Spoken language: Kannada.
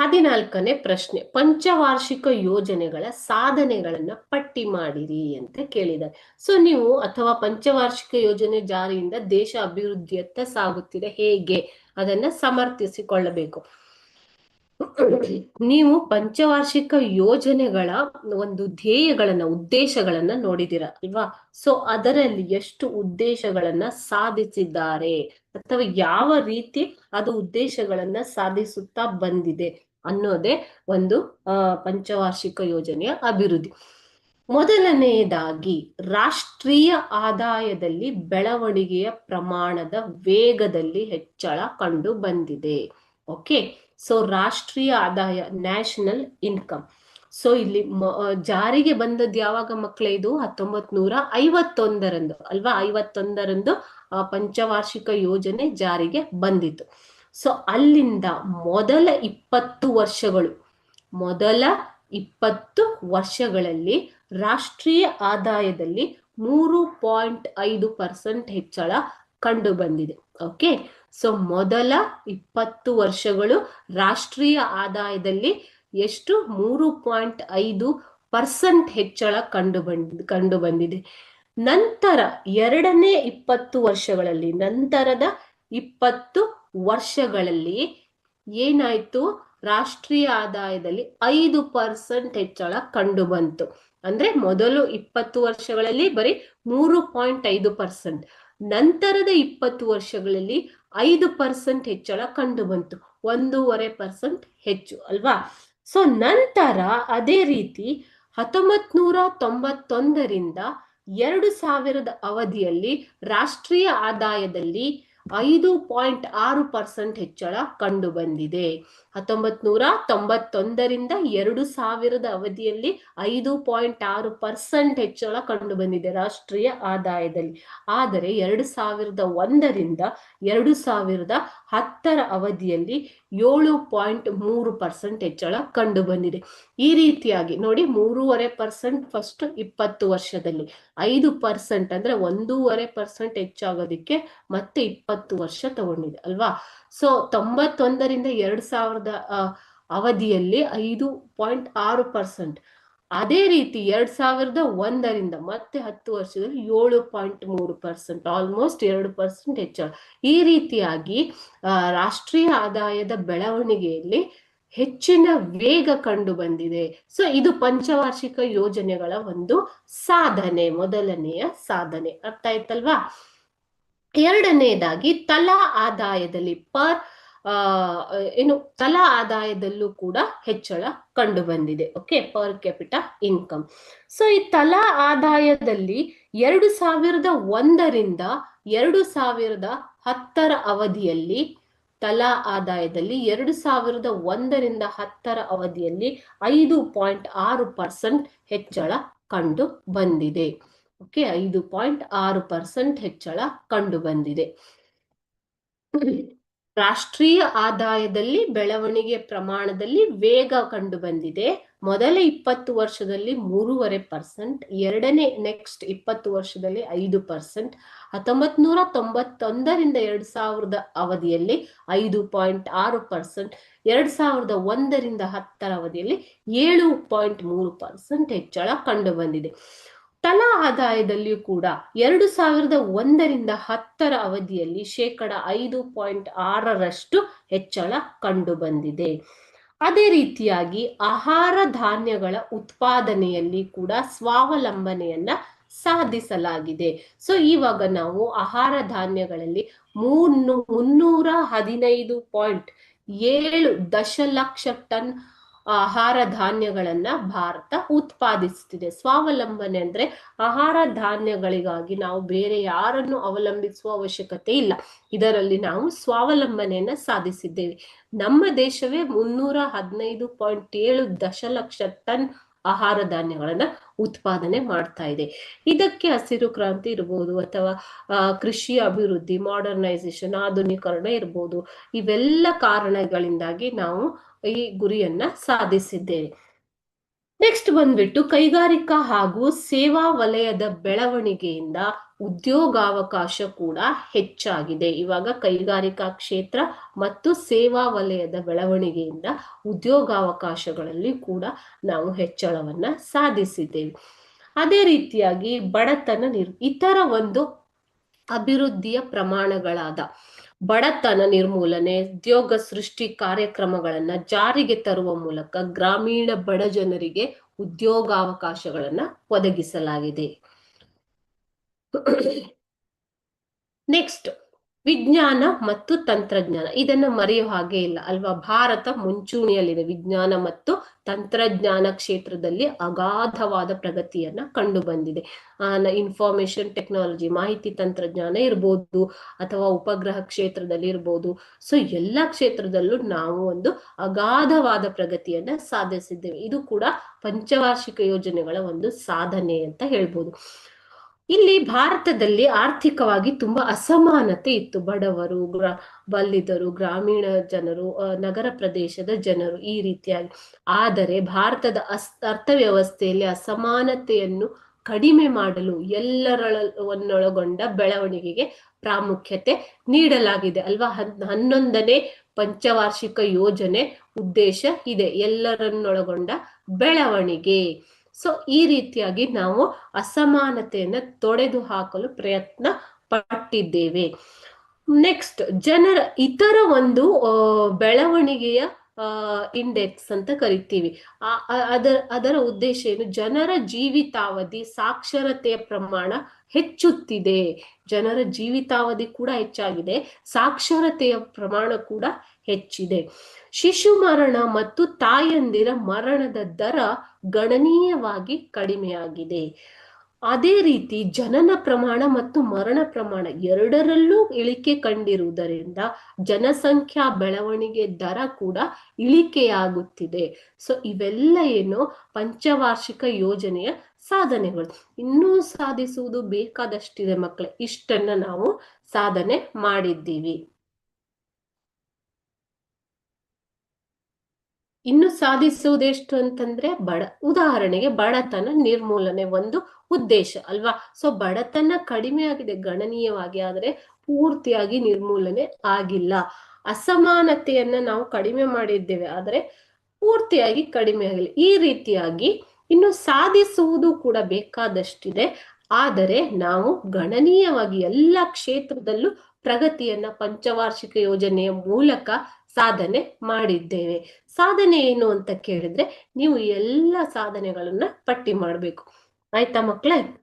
ಹದಿನಾಲ್ಕನೇ ಪ್ರಶ್ನೆ, ಪಂಚವಾರ್ಷಿಕ ಯೋಜನೆಗಳ ಸಾಧನೆಗಳನ್ನ ಪಟ್ಟಿ ಮಾಡಿರಿ ಅಂತ ಕೇಳಿದ್ದಾರೆ. ಸೊ ನೀವು ಅಥವಾ ಪಂಚವಾರ್ಷಿಕ ಯೋಜನೆ ಜಾರಿಯಿಂದ ದೇಶ ಅಭಿವೃದ್ಧಿಯತ್ತ ಸಾಗುತ್ತಿದೆ ಹೇಗೆ? ಅದನ್ನ ಸಮರ್ಥಿಸಿಕೊಳ್ಳಬೇಕು. ನೀವು ಪಂಚವಾರ್ಷಿಕ ಯೋಜನೆಗಳ ಒಂದು ಧ್ಯೇಯಗಳನ್ನ, ಉದ್ದೇಶಗಳನ್ನ ನೋಡಿದಿರ ಅಲ್ವಾ? ಸೊ ಅದರಲ್ಲಿ ಎಷ್ಟು ಉದ್ದೇಶಗಳನ್ನ ಸಾಧಿಸಿದ್ದಾರೆ ಅಥವಾ ಯಾವ ರೀತಿ ಅದು ಉದ್ದೇಶಗಳನ್ನ ಸಾಧಿಸುತ್ತಾ ಬಂದಿದೆ? ಅನ್ನೋದೇ ಒಂದು ಪಂಚವಾರ್ಷಿಕ ಯೋಜನೆಯ ಅಭಿವೃದ್ಧಿ. ಮೊದಲನೆಯದಾಗಿ ರಾಷ್ಟ್ರೀಯ ಆದಾಯದಲ್ಲಿ ಬೆಳವಣಿಗೆಯ ಪ್ರಮಾಣದ ವೇಗದಲ್ಲಿ ಹೆಚ್ಚಳ ಕಂಡು ಬಂದಿದೆ. ಓಕೆ? ಸೊ, ರಾಷ್ಟ್ರೀಯ ಆದಾಯ, ನ್ಯಾಷನಲ್ ಇನ್ಕಮ್. ಸೊ, ಇಲ್ಲಿ ಜಾರಿಗೆ ಬಂದದ್ದು ಯಾವಾಗ ಮಕ್ಕಳೇ ಇದು? ಹತ್ತೊಂಬತ್ ನೂರ ಐವತ್ತೊಂದರಂದು ಅಲ್ವಾ ಐವತ್ತೊಂದರಂದು ಪಂಚವಾರ್ಷಿಕ ಯೋಜನೆ ಜಾರಿಗೆ ಬಂದಿತ್ತು. ಸೊ ಅಲ್ಲಿಂದ ಮೊದಲ ಇಪ್ಪತ್ತು ವರ್ಷಗಳು, ಮೊದಲ ಇಪ್ಪತ್ತು ವರ್ಷಗಳಲ್ಲಿ ರಾಷ್ಟ್ರೀಯ ಆದಾಯದಲ್ಲಿ ಮೂರು ಪಾಯಿಂಟ್ ಐದು ಪರ್ಸೆಂಟ್ ಹೆಚ್ಚಳ ಕಂಡು ಬಂದಿದೆ. ಓಕೆ ಸೊ ಮೊದಲ ಇಪ್ಪತ್ತು ವರ್ಷಗಳು ರಾಷ್ಟ್ರೀಯ ಆದಾಯದಲ್ಲಿ ಎಷ್ಟು? ಮೂರು ಪಾಯಿಂಟ್ ಐದು ಪರ್ಸೆಂಟ್ ಹೆಚ್ಚಳ ಕಂಡು ಬಂದ್, ಕಂಡು ಬಂದಿದೆ. ನಂತರ ಎರಡನೇ ಇಪ್ಪತ್ತು ವರ್ಷಗಳಲ್ಲಿ, ನಂತರದ ಇಪ್ಪತ್ತು ವರ್ಷಗಳಲ್ಲಿ ಏನಾಯ್ತು? ರಾಷ್ಟ್ರೀಯ ಆದಾಯದಲ್ಲಿ ಐದು ಪರ್ಸೆಂಟ್ ಹೆಚ್ಚಳ ಕಂಡು ಬಂತು. ಅಂದ್ರೆ ಮೊದಲು ಇಪ್ಪತ್ತು ವರ್ಷಗಳಲ್ಲಿ ಬರೀ ಮೂರು ಪಾಯಿಂಟ್ ಐದು ಪರ್ಸೆಂಟ್. ನಂತರದ ಇಪ್ಪತ್ತು ವರ್ಷಗಳಲ್ಲಿ ಐದು ಪರ್ಸೆಂಟ್ ಹೆಚ್ಚಳ ಕಂಡು ಬಂತು. ಒಂದೂವರೆ ಪರ್ಸೆಂಟ್ ಹೆಚ್ಚು, ಅಲ್ವಾ? ಸೊ ನಂತರ ಅದೇ ರೀತಿ ಹತ್ತೊಂಬತ್ ನೂರ ತೊಂಬತ್ತೊಂದರಿಂದ ಎರಡು ಸಾವಿರದ ಅವಧಿಯಲ್ಲಿ ರಾಷ್ಟ್ರೀಯ ಆದಾಯದಲ್ಲಿ ಐದು ಪಾಯಿಂಟ್ ಆರು ಪರ್ಸೆಂಟ್ ಹೆಚ್ಚಳ ಕಂಡು ಬಂದಿದೆ ಹತ್ತೊಂಬತ್ ನೂರ ತೊಂಬತ್ತೊಂದರಿಂದ ಎರಡು ಸಾವಿರದ ಅವಧಿಯಲ್ಲಿ ಐದು ಪಾಯಿಂಟ್ ಆರು ಪರ್ಸೆಂಟ್ ಹೆಚ್ಚಳ ಕಂಡು ಬಂದಿದೆ ರಾಷ್ಟ್ರೀಯ ಆದಾಯದಲ್ಲಿ. ಆದರೆ ಎರಡು ಸಾವಿರದ ಒಂದರಿಂದ ಎರಡು ಸಾವಿರದ ಹತ್ತರ ಅವಧಿಯಲ್ಲಿ ಏಳು ಪಾಯಿಂಟ್ ಮೂರು ಪರ್ಸೆಂಟ್ ಹೆಚ್ಚಳ ಕಂಡು ಬಂದಿದೆ ಈ ರೀತಿಯಾಗಿ ನೋಡಿ ಮೂರುವರೆ ಪರ್ಸೆಂಟ್ ಫಸ್ಟ್ ಇಪ್ಪತ್ತು ವರ್ಷದಲ್ಲಿ, ಐದು ಪರ್ಸೆಂಟ್ ಅಂದ್ರೆ ಒಂದೂವರೆ ಪರ್ಸೆಂಟ್ ಹೆಚ್ಚಾಗೋದಿಕ್ಕೆ ಮತ್ತೆ ಇಪ್ಪತ್ತು ವರ್ಷ ತಗೊಂಡಿದೆ, ಅಲ್ವಾ? ಸೊ ತೊಂಬತ್ತೊಂದರಿಂದ ಎರಡ್ ಸಾವಿರದ ಅವಧಿಯಲ್ಲಿ ಐದು ಪಾಯಿಂಟ್ ಆರು ಪರ್ಸೆಂಟ್. ಅದೇ ರೀತಿ ಎರಡ್ ಸಾವಿರದ ಒಂದರಿಂದ ಮತ್ತೆ ಹತ್ತು ವರ್ಷದಲ್ಲಿ ಏಳು ಪಾಯಿಂಟ್ ಮೂರು ಪರ್ಸೆಂಟ್, ಆಲ್ಮೋಸ್ಟ್ ಎರಡು ಪರ್ಸೆಂಟ್ ಹೆಚ್ಚಳ. ಈ ರೀತಿಯಾಗಿ ರಾಷ್ಟ್ರೀಯ ಆದಾಯದ ಬೆಳವಣಿಗೆಯಲ್ಲಿ ಹೆಚ್ಚಿನ ವೇಗ ಕಂಡು ಬಂದಿದೆ. ಸೊ ಇದು ಪಂಚವಾರ್ಷಿಕ ಯೋಜನೆಗಳ ಒಂದು ಸಾಧನೆ, ಮೊದಲನೆಯ ಸಾಧನೆ. ಅರ್ಥ ಆಯ್ತಲ್ವಾ? ಎರಡನೆಯದಾಗಿ ತಲಾ ಆದಾಯದಲ್ಲಿ ಪರ್ ಏನು ತಲಾ ಆದಾಯದಲ್ಲೂ ಕೂಡ ಹೆಚ್ಚಳ ಕಂಡು ಬಂದಿದೆ okay per capita income so ಈ ತಲಾ ಆದಾಯದಲ್ಲಿ ಎರಡು ಸಾವಿರದ ಒಂದರಿಂದ ಎರಡು ಸಾವಿರದ ಹತ್ತರ ಅವಧಿಯಲ್ಲಿ, ತಲಾ ಆದಾಯದಲ್ಲಿ ಎರಡು ಸಾವಿರದ ಒಂದರಿಂದ ಹತ್ತರ ಅವಧಿಯಲ್ಲಿ ಐದು ಪಾಯಿಂಟ್ ಆರು ಪರ್ಸೆಂಟ್ ಹೆಚ್ಚಳ ಕಂಡು ಬಂದಿದೆ. ಓಕೆ ಐದು ಪಾಯಿಂಟ್ ಆರು ಪರ್ಸೆಂಟ್ ಹೆಚ್ಚಳ ಕಂಡು ಬಂದಿದೆ ರಾಷ್ಟ್ರೀಯ ಆದಾಯದಲ್ಲಿ ಬೆಳವಣಿಗೆ ಪ್ರಮಾಣದಲ್ಲಿ ವೇಗ ಕಂಡು ಬಂದಿದೆ ಮೊದಲ ಇಪ್ಪತ್ತು ವರ್ಷದಲ್ಲಿ ಮೂರುವರೆ ಪರ್ಸೆಂಟ್, ಎರಡನೇ ನೆಕ್ಸ್ಟ್ ಇಪ್ಪತ್ತು ವರ್ಷದಲ್ಲಿ ಐದು ಪರ್ಸೆಂಟ್ ಹತ್ತೊಂಬತ್ ನೂರ ತೊಂಬತ್ತೊಂದರಿಂದ ಎರಡ್ ಸಾವಿರದ ಅವಧಿಯಲ್ಲಿ ಐದು ಪಾಯಿಂಟ್ ಆರು ಪರ್ಸೆಂಟ್, ಎರಡ್ ಸಾವಿರದ ಒಂದರಿಂದ ಹತ್ತರ ಅವಧಿಯಲ್ಲಿ ಏಳು ಪಾಯಿಂಟ್ ಮೂರು ಪರ್ಸೆಂಟ್ ಹೆಚ್ಚಳ ಕಂಡು ಬಂದಿದೆ ತಲಾ ಆದಾಯದಲ್ಲಿಯೂ ಕೂಡ ಎರಡು ಸಾವಿರದ ಒಂದರಿಂದ ಹತ್ತರ ಅವಧಿಯಲ್ಲಿ ಶೇಕಡ ಐದು ಪಾಯಿಂಟ್ ಆರರಷ್ಟು ಹೆಚ್ಚಳ ಕಂಡು ಬಂದಿದೆ. ಅದೇ ರೀತಿಯಾಗಿ ಆಹಾರ ಧಾನ್ಯಗಳ ಉತ್ಪಾದನೆಯಲ್ಲಿ ಕೂಡ ಸ್ವಾವಲಂಬನೆಯನ್ನ ಸಾಧಿಸಲಾಗಿದೆ. ಸೊ ಇವಾಗ ನಾವು ಆಹಾರ ಧಾನ್ಯಗಳಲ್ಲಿ ಮೂನ್ನು ಮುನ್ನೂರ ಹದಿನೈದು ಪಾಯಿಂಟ್ ಏಳು ದಶಲಕ್ಷ ಟನ್ ಆಹಾರ ಧಾನ್ಯಗಳನ್ನ ಭಾರತ ಉತ್ಪಾದಿಸುತ್ತಿದೆ ಸ್ವಾವಲಂಬನೆ ಅಂದ್ರೆ ಆಹಾರ ಧಾನ್ಯಗಳಿಗಾಗಿ ನಾವು ಬೇರೆ ಯಾರನ್ನು ಅವಲಂಬಿಸುವ ಅವಶ್ಯಕತೆ ಇಲ್ಲ. ಇದರಲ್ಲಿ ನಾವು ಸ್ವಾವಲಂಬನೆಯನ್ನ ಸಾಧಿಸಿದ್ದೇವೆ. ನಮ್ಮ ದೇಶವೇ ಮುನ್ನೂರ ಹದಿನೈದು ಪಾಯಿಂಟ್ ಏಳು ದಶಲಕ್ಷ ಟನ್ ಆಹಾರ ಧಾನ್ಯಗಳನ್ನ ಉತ್ಪಾದನೆ ಮಾಡ್ತಾ ಇದೆ. ಇದಕ್ಕೆ ಹಸಿರು ಕ್ರಾಂತಿ ಇರ್ಬೋದು ಅಥವಾ ಕೃಷಿ ಅಭಿವೃದ್ಧಿ ಮಾಡರ್ನೈಸೇಷನ್ ಆಧುನೀಕರಣ ಇರ್ಬೋದು. ಇವೆಲ್ಲ ಕಾರಣಗಳಿಂದಾಗಿ ನಾವು ಈ ಗುರಿಯನ್ನ ಸಾಧಿಸಿದ್ದೇವೆ ನೆಕ್ಸ್ಟ್ ಬಂದ್ಬಿಟ್ಟು ಕೈಗಾರಿಕಾ ಹಾಗೂ ಸೇವಾ ವಲಯದ ಬೆಳವಣಿಗೆಯಿಂದ ಉದ್ಯೋಗಾವಕಾಶ ಕೂಡ ಹೆಚ್ಚಾಗಿದೆ. ಇವಾಗ ಕೈಗಾರಿಕಾ ಕ್ಷೇತ್ರ ಮತ್ತು ಸೇವಾ ವಲಯದ ಬೆಳವಣಿಗೆಯಿಂದ ಉದ್ಯೋಗಾವಕಾಶಗಳಲ್ಲಿ ಕೂಡ ನಾವು ಹೆಚ್ಚಳವನ್ನ ಸಾಧಿಸಿದ್ದೇವೆ. ಅದೇ ರೀತಿಯಾಗಿ ಬಡತನ ನಿರ್, ಇತರ ಒಂದು ಅಭಿವೃದ್ಧಿಯ ಪ್ರಮಾಣಗಳಾದ ಬಡತನ ನಿರ್ಮೂಲನೆ ಉದ್ಯೋಗ ಸೃಷ್ಟಿ ಕಾರ್ಯಕ್ರಮಗಳನ್ನ ಜಾರಿಗೆ ತರುವ ಮೂಲಕ ಗ್ರಾಮೀಣ ಬಡ ಜನರಿಗೆ ಉದ್ಯೋಗಾವಕಾಶಗಳನ್ನ ಒದಗಿಸಲಾಗಿದೆ. ನೆಕ್ಸ್ಟ್ ವಿಜ್ಞಾನ ಮತ್ತು ತಂತ್ರಜ್ಞಾನ. ಇದನ್ನ ಮರೆಯೋ ಹಾಗೆ ಇಲ್ಲ. ಅಲ್ವಾ? ಭಾರತ ಮುಂಚೂಣಿಯಲ್ಲಿದೆ. ವಿಜ್ಞಾನ ಮತ್ತು ತಂತ್ರಜ್ಞಾನ ಕ್ಷೇತ್ರದಲ್ಲಿ ಅಗಾಧವಾದ ಪ್ರಗತಿಯನ್ನ ಕಂಡು ಬಂದಿದೆ ಇನ್ಫಾರ್ಮೇಶನ್ ಟೆಕ್ನಾಲಜಿ ಮಾಹಿತಿ ತಂತ್ರಜ್ಞಾನ ಇರ್ಬೋದು, ಅಥವಾ ಉಪಗ್ರಹ ಕ್ಷೇತ್ರದಲ್ಲಿ ಇರ್ಬೋದು. ಸೊ ಎಲ್ಲಾ ಕ್ಷೇತ್ರದಲ್ಲೂ ನಾವು ಒಂದು ಅಗಾಧವಾದ ಪ್ರಗತಿಯನ್ನ ಸಾಧಿಸಿದ್ದೇವೆ. ಇದು ಕೂಡ ಪಂಚವಾರ್ಷಿಕ ಯೋಜನೆಗಳ ಒಂದು ಸಾಧನೆ ಅಂತ ಹೇಳ್ಬೋದು. ಇಲ್ಲಿ ಭಾರತದಲ್ಲಿ ಆರ್ಥಿಕವಾಗಿ ತುಂಬಾ ಅಸಮಾನತೆ ಇತ್ತು. ಬಡವರು, ಗ್ರ, ಬಲ್ಲಿದರು, ಗ್ರಾಮೀಣ ಜನರು ನಗರ ಪ್ರದೇಶದ ಜನರು ಈ ರೀತಿಯಾಗಿ. ಆದರೆ ಭಾರತದ ಅಸ್, ಅರ್ಥವ್ಯವಸ್ಥೆಯಲ್ಲಿ ಅಸಮಾನತೆಯನ್ನು ಕಡಿಮೆ ಮಾಡಲು ಎಲ್ಲರೊಳವನ್ನೊಳಗೊಂಡ ಬೆಳವಣಿಗೆಗೆ ಪ್ರಾಮುಖ್ಯತೆ ನೀಡಲಾಗಿದೆ ಅಲ್ವಾ? ಹನ್ನೊಂದನೇ ಪಂಚವಾರ್ಷಿಕ ಯೋಜನೆ ಉದ್ದೇಶ ಇದೆ ಎಲ್ಲರನ್ನೊಳಗೊಂಡ ಬೆಳವಣಿಗೆ. ಸೊ ಈ ರೀತಿಯಾಗಿ ನಾವು ಅಸಮಾನತೆಯನ್ನ ತೊಡೆದು ಹಾಕಲು ಪ್ರಯತ್ನ ಪಟ್ಟಿದ್ದೇವೆ. ನೆಕ್ಸ್ಟ್ ಜನರ ಇತರ ಒಂದು ಬೆಳವಣಿಗೆಯ ಇಂಡೆಕ್ಸ್ ಅಂತ ಕರಿತೀವಿ. ಅದರ ಅದರ ಉದ್ದೇಶ ಏನು? ಜನರ ಜೀವಿತಾವಧಿ ಸಾಕ್ಷರತೆಯ ಪ್ರಮಾಣ ಹೆಚ್ಚುತ್ತಿದೆ. ಜನರ ಜೀವಿತಾವಧಿ ಕೂಡ ಹೆಚ್ಚಾಗಿದೆ. ಸಾಕ್ಷರತೆಯ ಪ್ರಮಾಣ ಕೂಡ ಹೆಚ್ಚಿದೆ. ಶಿಶು ಮರಣ ಮತ್ತು ತಾಯಂದಿರ ಮರಣದ ದರ ಗಣನೀಯವಾಗಿ ಕಡಿಮೆಯಾಗಿದೆ. ಅದೇ ರೀತಿ ಜನನ ಪ್ರಮಾಣ ಮತ್ತು ಮರಣ ಪ್ರಮಾಣ ಎರಡರಲ್ಲೂ ಇಳಿಕೆ ಕಂಡಿರುವುದರಿಂದ ಜನಸಂಖ್ಯಾ ಬೆಳವಣಿಗೆ ದರ ಕೂಡ ಇಳಿಕೆಯಾಗುತ್ತಿದೆ. ಸೊ ಇವೆಲ್ಲ ಏನು? ಪಂಚವಾರ್ಷಿಕ ಯೋಜನೆಯ ಸಾಧನೆಗಳು. ಇನ್ನೂ ಸಾಧಿಸುವುದು ಬೇಕಾದಷ್ಟಿದೆ ಮಕ್ಕಳೇ. ಇಷ್ಟನ್ನ ನಾವು ಸಾಧನೆ ಮಾಡಿದ್ದೀವಿ. ಇನ್ನು ಸಾಧಿಸುವುದೆಷ್ಟು ಅಂತಂದ್ರೆ ಬಡ, ಉದಾಹರಣೆಗೆ ಬಡತನ ನಿರ್ಮೂಲನೆ ಒಂದು ಉದ್ದೇಶ ಅಲ್ವಾ? ಸೊ ಬಡತನ ಕಡಿಮೆ ಆಗಿದೆ, ಗಣನೀಯವಾಗಿ ಆದ್ರೆ ಪೂರ್ತಿಯಾಗಿ ನಿರ್ಮೂಲನೆ ಆಗಿಲ್ಲ. ಅಸಮಾನತೆಯನ್ನ ನಾವು ಕಡಿಮೆ ಮಾಡಿದ್ದೇವೆ, ಆದ್ರೆ ಪೂರ್ತಿಯಾಗಿ ಕಡಿಮೆ ಆಗಿಲ್ಲ. ಈ ರೀತಿಯಾಗಿ ಇನ್ನು ಸಾಧಿಸುವುದು ಕೂಡ ಬೇಕಾದಷ್ಟಿದೆ. ಆದರೆ ನಾವು ಗಣನೀಯವಾಗಿ ಎಲ್ಲ ಕ್ಷೇತ್ರದಲ್ಲೂ ಪ್ರಗತಿಯನ್ನ ಪಂಚವಾರ್ಷಿಕ ಯೋಜನೆಯ ಮೂಲಕ ಸಾಧನೆ ಮಾಡಿದ್ದೇವೆ. ಸಾಧನೆ ಏನು ಅಂತ ಕೇಳಿದ್ರೆ ನೀವು ಎಲ್ಲ ಸಾಧನೆಗಳನ್ನ ಪಟ್ಟಿ ಮಾಡಬೇಕು. ಆಯ್ತಾ ಮಕ್ಕಳೇ